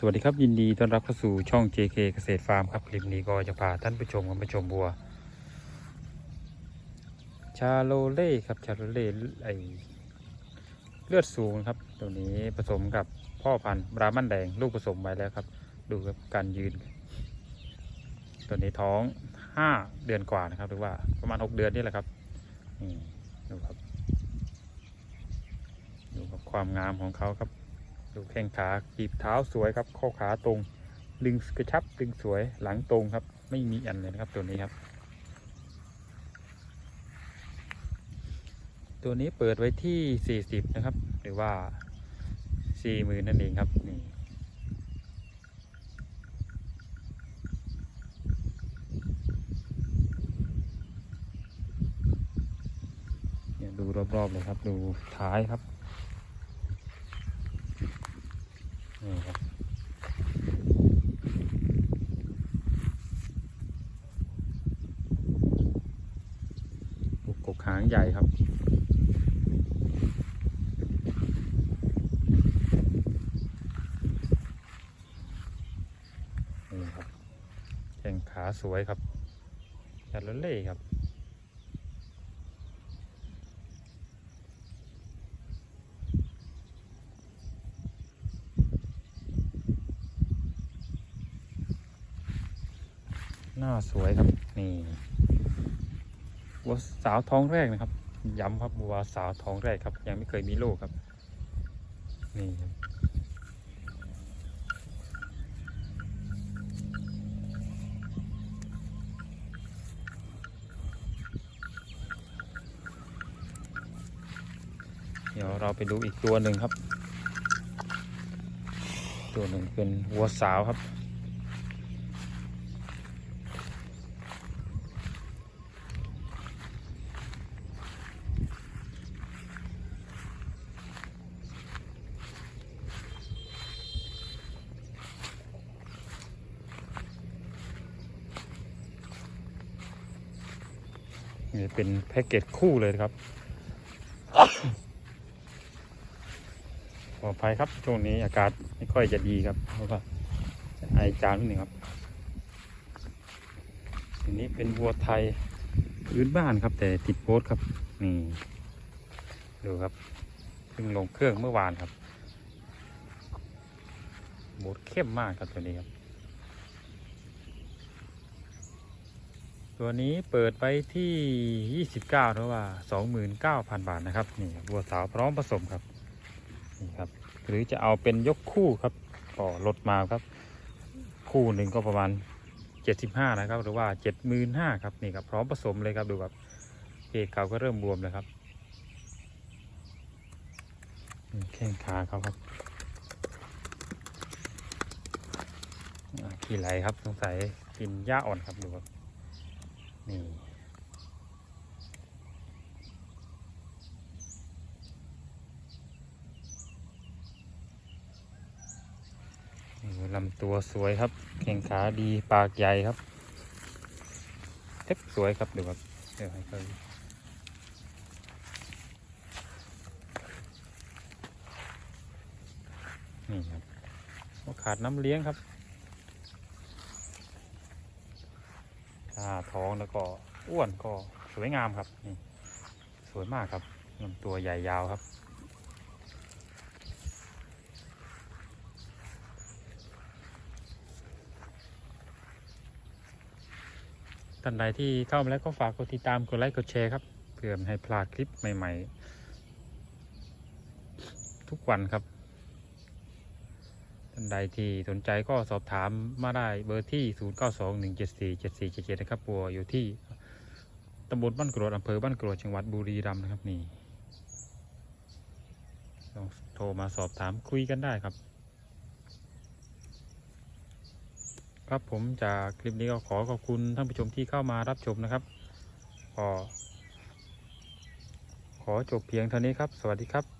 สวัสดีครับยินดีต้อนรับเข้าสู่ช่อง JK เกษตรฟาร์มครับคลิปนี้ก็จะพาท่านผู้ชมมาชมบัว ชาโลเล่ครับชาโลเล่ไอเลือดสูงครับตัวนี้ผสมกับพ่อพันธุ์บรามันแดงลูกผสมไว้แล้วครับ ดูครับการยืน ตัวนี้ท้องห้าเดือนกว่านะครับหรือว่าประมาณหกเดือนนี่แหละครับดูครับดูกับความงามของเขาครับ ดูแข้งขากีบเท้าสวยครับ ข้อขาตรง ดึงกระชับดึงสวยหลังตรงครับ ไม่มีอันเลยนะครับตัวนี้ครับ ตัวนี้เปิดไว้ที่ 40 นะครับ หรือว่า40,000นั่นเองครับนี่ดูรอบๆเลยครับ ดูท้ายครับ นี่ครับกกกหางใหญ่ครับนี่ครับแข้งขาสวยครับยัดละเล่ครับ หน้าสวยครับ นี่วัวสาวท้องแรกนะครับ ย้ำครับวัวสาวท้องแรกครับ ยังไม่เคยมีลูกครับ นี่ครับเดี๋ยวเราไปดูอีกตัวหนึ่งครับ ตัวหนึ่งเป็นวัวสาวครับ นี่เป็นแพ็กเกจคู่เลยครับขออภัยครับ ช่วงนี้อากาศไม่ค่อยจะดีครับเพราะว่าไอจามนิดหนึ่งครับอันนี้เป็นวัวไทยพื้นบ้านครับ แต่ติดโพสต์ครับ นี่ ดูครับเพิ่งลงเครื่องเมื่อวานครับโบดเข้มมากครับตัวนี้ครับ ตัวนี้เปิดไปที่ 29หรือว่า 29,000 บาทนะครับนี่วัวสาวพร้อมผสมครับนี่ครับ หรือจะเอาเป็นยกคู่ครับก็ลดมาครับ คู่หนึ่งก็ประมาณ 75 นะครับ หรือว่า 75,000ครับนี่ครับพร้อมผสมเลยครับดูครับเอกเขาก็เริ่มบวมเลยครับแข้งขาเขาครับขี้ไหลครับสงสัยกินหญ้าอ่อนครับดูครับ นี่ลำตัวสวยครับ แข้งขาดีปากใหญ่ครับเท็บสวยครับเดี๋ยวครับเดี๋ยวให้เขานี่ครับว่าขาดน้ำเลี้ยงครับ้าท้องแล้วก็อ้วนก็สวยงามครับนี่สวยมากครับลำตัวใหญ่ยาวครับ ท่านใดที่เข้ามาแล้วก็ฝากกดติดตามกดไลค์กดแชร์ครับเพื่อไม่ให้พลาดคลิปใหม่ ๆ ทุกวันครับ ท่านใดที่สนใจก็สอบถามมาได้เบอร์ที่ 0921747477 นะครับปัวอยู่ที่ตำบลบ้านกรวดอำเภอบ้านกรวดจังหวัดบุรีรัมย์นะครับนี่ลองโทรมาสอบถามคุยกันได้ครับ ครับผมจากคลิปนี้ก็ขอขอบคุณท่านผู้ชมที่เข้ามารับชมนะครับก็ขอจบเพียงเท่านี้ครับ สวัสดีครับ